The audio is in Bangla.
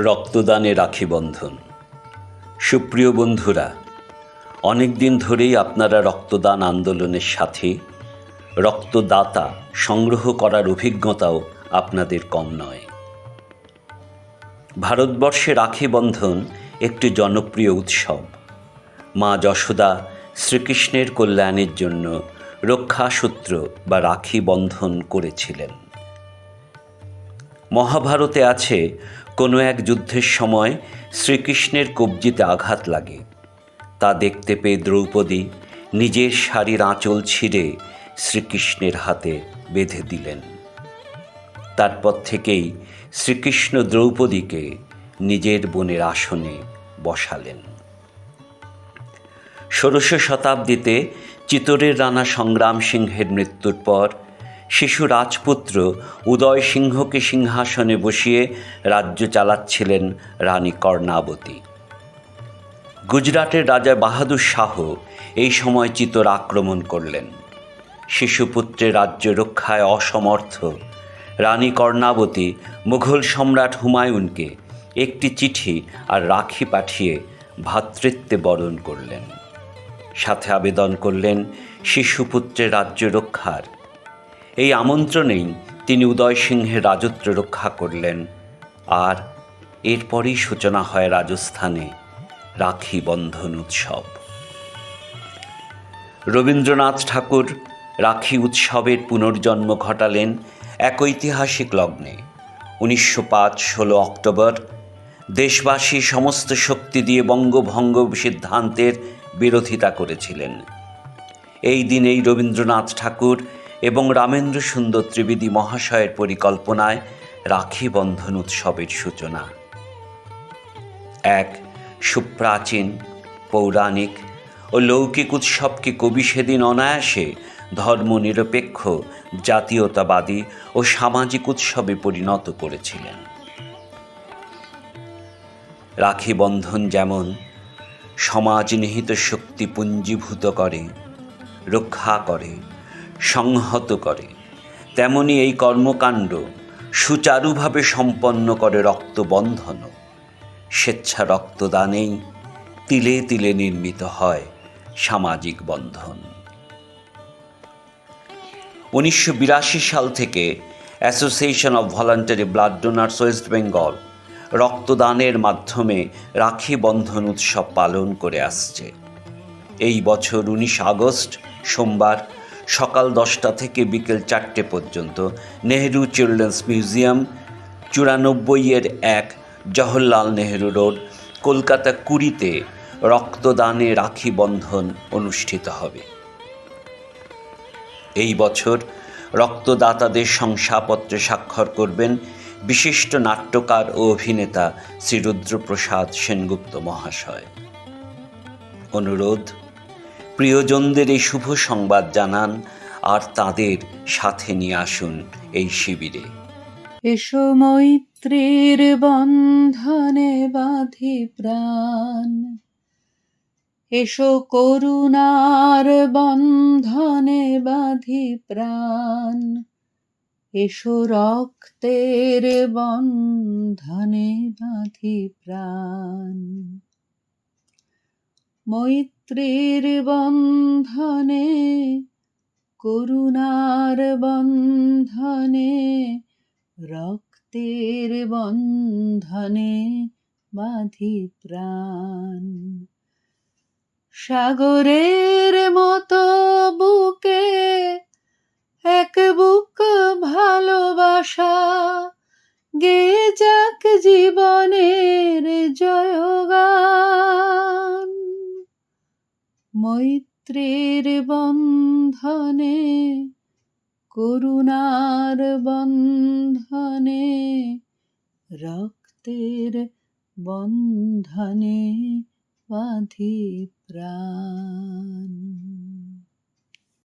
রক্তদানে রাখি বন্ধন। সুপ্রিয় বন্ধুরা অনেক দিন ধরেই আপনারা রক্তদান আন্দোলনের সাথে, রক্তদাতা সংগ্রহ করার অভিজ্ঞতাও আপনাদের কম নয়। ভারতবর্ষে রাখি বন্ধন একটি জনপ্রিয় উৎসব। মা যশোদা শ্রীকৃষ্ণের কল্যাণের জন্য রক্ষাসূত্র বা রাখি বন্ধন করেছিলেন। মহাভারতে আছে কোনো এক যুদ্ধের সময় শ্রীকৃষ্ণের কবজিতে আঘাত লাগে। তা দেখতে পেয়ে দ্রৌপদী নিজের শাড়ির আঁচল ছিঁড়ে শ্রীকৃষ্ণের হাতে বেঁধে দিলেন। তারপর থেকেই শ্রীকৃষ্ণ দ্রৌপদীকে নিজের বোনের আসনে বসালেন। ষোড়শ শতাব্দীতে চিতোরের রানা সংগ্রাম সিংহের মৃত্যুর পর শিশু রাজপুত্র উদয় সিংহকে সিংহাসনে বসিয়ে রাজ্য চালাচ্ছিলেন রানী কর্ণাবতী। গুজরাটের রাজা বাহাদুর শাহ এই সময় চিতোর আক্রমণ করলেন। শিশুপুত্রের রাজ্য রক্ষায় অসমর্থ রানী কর্ণাবতী মুঘল সম্রাট হুমায়ুনকে একটি চিঠি আর রাখি পাঠিয়ে ভ্রাতৃত্বে বরণ করলেন। সাথে আবেদন করলেন শিশুপুত্রের রাজ্য রক্ষার এই আমন্ত্রণেই তিনি উদয় সিংহের রাজত্ব রক্ষা করলেন। আর এরপরই সূচনা হয় রাজস্থানে রাখি বন্ধন উৎসব। রবীন্দ্রনাথ ঠাকুর রাখি উৎসবের পুনর্জন্ম ঘটালেন এক ঐতিহাসিক লগ্নে। উনিশশো পাঁচ, ষোলো অক্টোবর, দেশবাসী সমস্ত শক্তি দিয়ে বঙ্গভঙ্গ সিদ্ধান্তের বিরোধিতা করেছিলেন। এই দিনেই রবীন্দ্রনাথ ঠাকুর এবং রামেন্দ্র সুন্দর ত্রিবেদী মহাশয়ের পরিকল্পনায় রাখি বন্ধন উৎসবের সূচনা। এক, সুপ্রাচীন, পৌরাণিক ও লৌকিক উৎসবকে কবি সেদিন অনায়াসে ধর্মনিরপেক্ষ, জাতীয়তাবাদী ও সামাজিক উৎসবে পরিণত করেছিলেন। রাখি বন্ধন যেমন সমাজ নিহিত শক্তি পুঞ্জীভূত করে, রক্ষা করে সংহত করে। তেমনি এই কর্মকাণ্ড সুচারুভাবে সম্পন্ন করে রক্তবন্ধন। স্বেচ্ছা রক্তদানেই তিলে তিলে নির্মিত হয় সামাজিক বন্ধন। উনিশশো বিরাশি সাল থেকে association of voluntary blood donors West Bengal রক্তদানের মাধ্যমে রাখি বন্ধন উৎসব পালন করে আসছে। এই বছর উনিশ আগস্ট সোমবার সকাল দশটা থেকে বিকেল চারটে পর্যন্ত নেহেরু চিলড্রেন্স মিউজিয়াম চুরানব্বইয়ের এক জওহরলাল নেহেরু রোড, কলকাতা কুড়িতে রক্তদানে রাখি বন্ধন অনুষ্ঠিত হবে। এই বছর রক্তদাতাদের শংসাপত্রে স্বাক্ষর করবেন বিশিষ্ট নাট্যকার ও অভিনেতা শ্রী রুদ্রপ্রসাদ সেনগুপ্ত মহাশয়। অনুরোধ প্রিয়জনদের এই শুভ সংবাদ জানান আর তাদের সাথে নিয়ে আসুন এই শিবিরে। এসো মৈত্রীর বন্ধনে বাঁধি প্রাণ। এসো করুণার বন্ধনে বাঁধি প্রাণ। এসো রক্তের বন্ধনে বাঁধি প্রাণ। মৈত্রীর বন্ধনে, করুণার বন্ধনে, রক্তের বন্ধনে বাঁধি প্রাণ। সাগরের মতো বুকে এক বুক ভালোবাসা গে যাক জীবনের জয়গান। মৈত্রীর বন্ধনে করুণার বন্ধনে রক্তের বন্ধনে বাঁধি প্রাণ।